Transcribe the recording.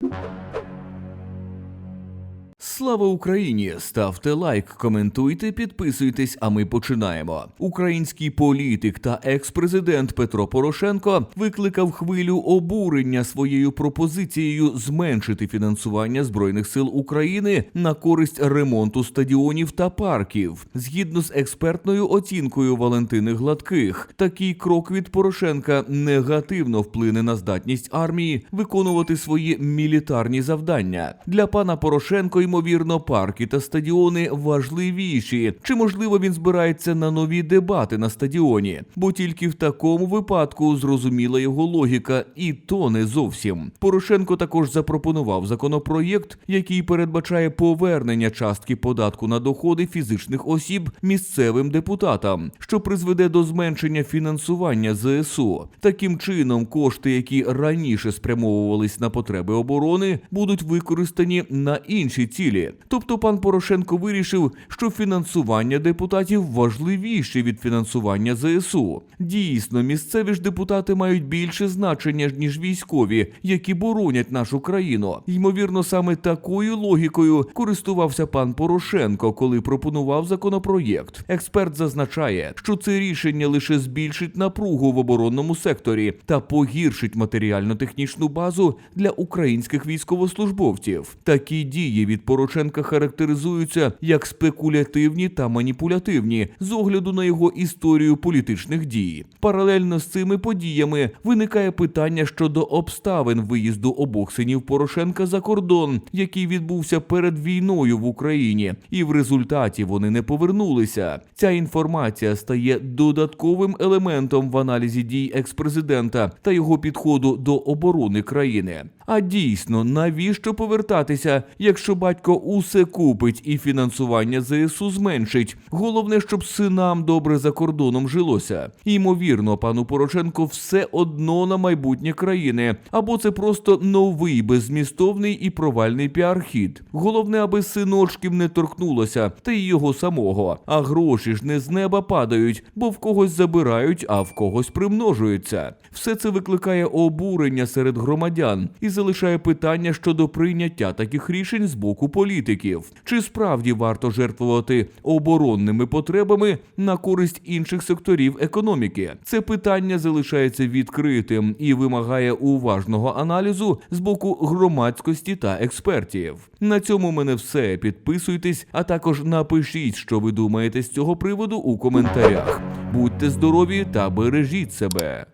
you Слава Україні! Ставте лайк, коментуйте, підписуйтесь. А ми починаємо. Український політик та екс-президент Петро Порошенко викликав хвилю обурення своєю пропозицією зменшити фінансування збройних сил України на користь ремонту стадіонів та парків. Згідно з експертною оцінкою Валентини Гладких, такий крок від Порошенка негативно вплине на здатність армії виконувати свої мілітарні завдання. Для пана Порошенко, ймовірно, парки та стадіони важливіші. Чи можливо він збирається на нові дебати на стадіоні? Бо тільки в такому випадку зрозуміла його логіка, і то не зовсім. Порошенко також запропонував законопроєкт, який передбачає повернення частки податку на доходи фізичних осіб місцевим депутатам, що призведе до зменшення фінансування ЗСУ. Таким чином, кошти, які раніше спрямовувались на потреби оборони, будуть використані на інші цілі. Тобто, пан Порошенко вирішив, що фінансування депутатів важливіше від фінансування ЗСУ. Дійсно, місцеві ж депутати мають більше значення ніж військові, які боронять нашу країну. Ймовірно, саме такою логікою користувався пан Порошенко, коли пропонував законопроєкт. Експерт зазначає, що це рішення лише збільшить напругу в оборонному секторі та погіршить матеріально-технічну базу для українських військовослужбовців. Такі дії від Порошенка характеризуються як спекулятивні та маніпулятивні з огляду на його історію політичних дій. Паралельно з цими подіями виникає питання щодо обставин виїзду обох синів Порошенка за кордон, який відбувся перед війною в Україні, і в результаті вони не повернулися. Ця інформація стає додатковим елементом в аналізі дій експрезидента та його підходу до оборони країни. А дійсно, навіщо повертатися, якщо батько усе купить і фінансування ЗСУ зменшить? Головне, щоб синам добре за кордоном жилося. Ймовірно, пану Порошенко все одно на майбутнє країни, або це просто новий беззмістовний і провальний піар-хід. Головне, аби синочків не торкнулося, та й його самого. А гроші ж не з неба падають, бо в когось забирають, а в когось примножуються. Все це викликає обурення серед громадян і залишає питання щодо прийняття таких рішень з боку політиків. Чи справді варто жертвувати оборонними потребами на користь інших секторів економіки? Це питання залишається відкритим і вимагає уважного аналізу з боку громадськості та експертів. На цьому мене все. Підписуйтесь, а також напишіть, що ви думаєте з цього приводу у коментарях. Будьте здорові та бережіть себе.